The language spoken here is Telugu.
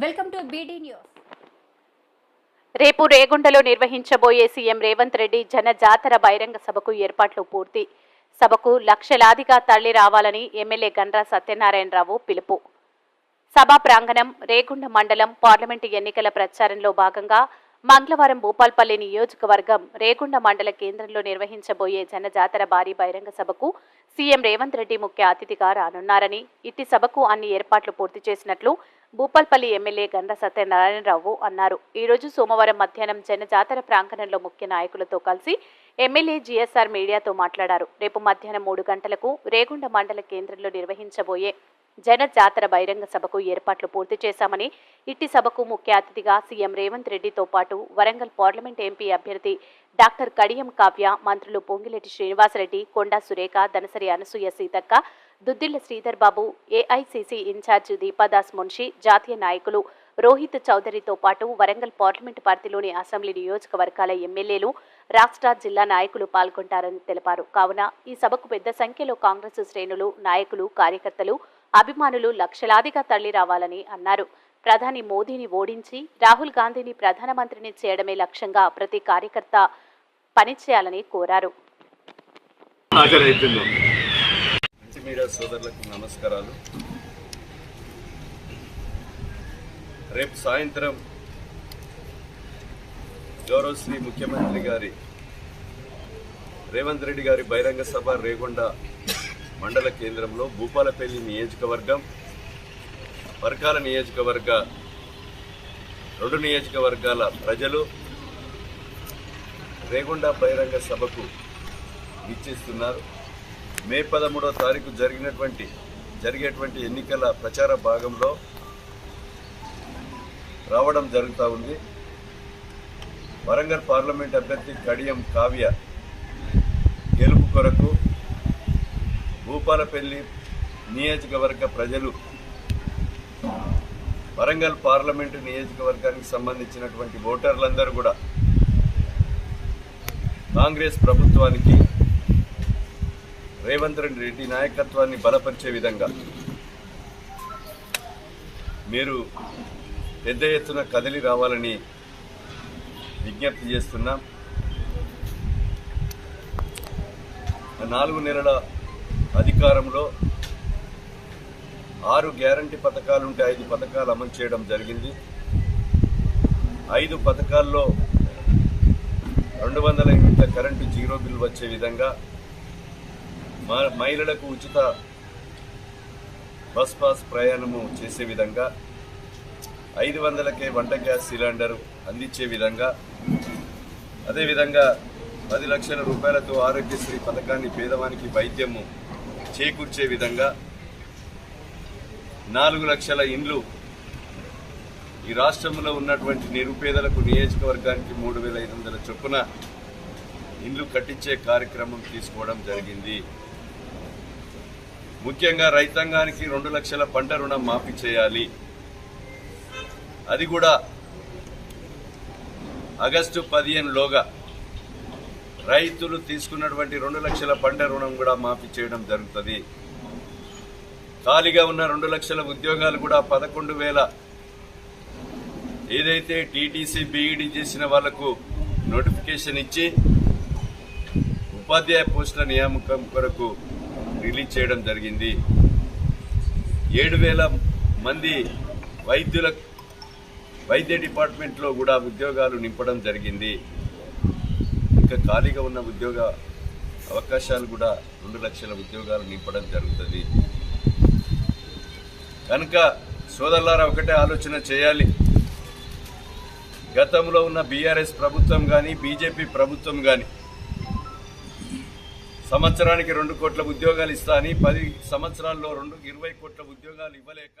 వెల్కమ్ టు బీడీ న్యూస్ రేపు రేగుండలో నిర్వహించబోయే సీఎం రేవంత్ రెడ్డి జన జాతర బహిరంగ సభకు ఏర్పాట్లు పూర్తి. సభకు లక్షలాదిగా తరలి రావాలని ఎమ్మెల్యే గండ్రా సత్యనారాయణరావు పిలుపు. సభా ప్రాంగణం రేగుండ మండలం పార్లమెంటు ఎన్నికల ప్రచారంలో భాగంగా మంగళవారం భూపాల్పల్లి నియోజకవర్గం రేగుండ మండల కేంద్రంలో నిర్వహించబోయే జనజాతర భారీ బహిరంగ సభకు సీఎం రేవంత్ రెడ్డి ముఖ్య అతిథిగా రానున్నారని ఇట్టి సభకు అన్ని ఏర్పాట్లు పూర్తి చేసినట్లు భూపాల్పల్లి ఎమ్మెల్యే గండ్ర సత్యనారాయణరావు అన్నారు. ఈ రోజు సోమవారం మధ్యాహ్నం జనజాతర ప్రాంగణంలో ముఖ్య నాయకులతో కలిసి ఎమ్మెల్యే జీఎస్ఆర్ మీడియాతో మాట్లాడారు. రేపు మధ్యాహ్నం మూడు గంటలకు రేగుండ మండల కేంద్రంలో నిర్వహించబోయే జన జాతర బహిరంగ సభకు ఏర్పాట్లు పూర్తి చేశామని ఇట్టి సభకు ముఖ్య అతిథిగా సీఎం రేవంత్ రెడ్డితో పాటు వరంగల్ పార్లమెంట్ ఎంపీ అభ్యర్థి డాక్టర్ కడియం కావ్య మంత్రులు పొంగిరెడ్డి శ్రీనివాసరెడ్డి కొండా సురేఖ దనసరి అనసూయ సీతక్క దుద్దిల్ల శ్రీధర్ బాబు ఏఐసిసి ఇన్ఛార్జ్ దీపాదాస్ మున్షి జాతీయ నాయకులు రోహిత్ చౌదరితో పాటు వరంగల్ పార్లమెంటు పార్టీలోని అసెంబ్లీ నియోజకవర్గాల ఎమ్మెల్యేలు రాష్ట్ర జిల్లా నాయకులు పాల్గొంటారని తెలిపారు. కావున ఈ సభకు పెద్ద సంఖ్యలో కాంగ్రెస్ శ్రేణులు నాయకులు కార్యకర్తలు అభిమానులు లక్షలాదిగా తరలి రావాలని అన్నారు. ప్రధాని మోదీని ఓడించి రాహుల్ గాంధీని ప్రధానమంత్రిని చేయడమే లక్ష్యంగా ప్రతి కార్యకర్త పనిచేయాలని కోరారు. సోదరులకు నమస్కారాలు. రేపు సాయంత్రం గౌరవశ్రీ ముఖ్యమంత్రి గారి రేవంత్ రెడ్డి గారి బహిరంగ సభ రేగొండ మండల కేంద్రంలో భూపాలపల్లి నియోజకవర్గం పరకాల నియోజకవర్గ రెండు నియోజకవర్గాల ప్రజలు రేగొండ బహిరంగ సభకు ఇచ్చేస్తున్నారు మే పదమూడవ తారీఖు జరిగినటువంటి జరిగేటువంటి ఎన్నికల ప్రచార భాగంలో రావడం జరుగుతూ ఉంది. వరంగల్ పార్లమెంట్ అభ్యర్థి కడియం కావ్య గెలుపు కొరకు భూపాలపల్లి నియోజకవర్గ ప్రజలు వరంగల్ పార్లమెంటు నియోజకవర్గానికి సంబంధించినటువంటి ఓటర్లందరూ కూడా కాంగ్రెస్ ప్రభుత్వానికి రేవంత్ రెడ్డి నాయకత్వాన్ని బలపరిచే విధంగా మీరు పెద్ద ఎత్తున కదిలి రావాలని విజ్ఞప్తి చేస్తున్నాం. నాలుగు నెలల అధికారంలో ఆరు గ్యారంటీ పథకాలు ఉంటే ఐదు పథకాలు అమలు చేయడం జరిగింది. ఐదు పథకాల్లో రెండు వందల యూనిట్ల కరెంటు జీరో బిల్ వచ్చే విధంగా మహిళలకు ఉచిత బస్ పాస్ ప్రయాణము చేసే విధంగా ఐదు వందలకే వంట గ్యాస్ సిలిండర్ అందించే విధంగా అదేవిధంగా పది లక్షల రూపాయలతో ఆరోగ్యశ్రీ పథకాన్ని పేదవానికి వైద్యము చేకూర్చే విధంగా నాలుగు లక్షల ఇండ్లు ఈ రాష్ట్రంలో ఉన్నటువంటి నిరుపేదలకు నియోజకవర్గానికి మూడు వేల ఐదు వందల చొప్పున ఇండ్లు కట్టించే కార్యక్రమం తీసుకోవడం జరిగింది. ముఖ్యంగా రైతాంగానికి రెండు లక్షల పంట రుణం మాఫీ చేయాలి. అది కూడా ఆగస్టు పదిహేనులోగా రైతులు తీసుకున్నటువంటి రెండు లక్షల పంట రుణం కూడా మాఫీ చేయడం జరుగుతుంది. ఖాళీగా ఉన్న రెండు లక్షల ఉద్యోగాలు కూడా పదకొండు వేల ఏదైతే టీటీసీ బీఈడి చేసిన వాళ్ళకు నోటిఫికేషన్ ఇచ్చి ఉపాధ్యాయ పోస్టుల నియామకం కొరకు రిలీజ్ చేయడం జరిగింది. ఏడు వేల మంది వైద్యుల వైద్య డిపార్ట్మెంట్లో కూడా ఉద్యోగాలు నింపడం జరిగింది. ఇంకా ఖాళీగా ఉన్న ఉద్యోగ అవకాశాలు కూడా రెండు లక్షల ఉద్యోగాలు నింపడం జరుగుతుంది. కనుక సోదరులారా ఒకటే ఆలోచన చేయాలి. గతంలో ఉన్న బీఆర్ఎస్ ప్రభుత్వం కానీ బీజేపీ ప్రభుత్వం కానీ సంవత్సరానికి రెండు కోట్ల ఉద్యోగాలు ఇస్తా అని పది సంవత్సరాల్లో రెండు ఇరవై కోట్ల ఉద్యోగాలు ఇవ్వలేక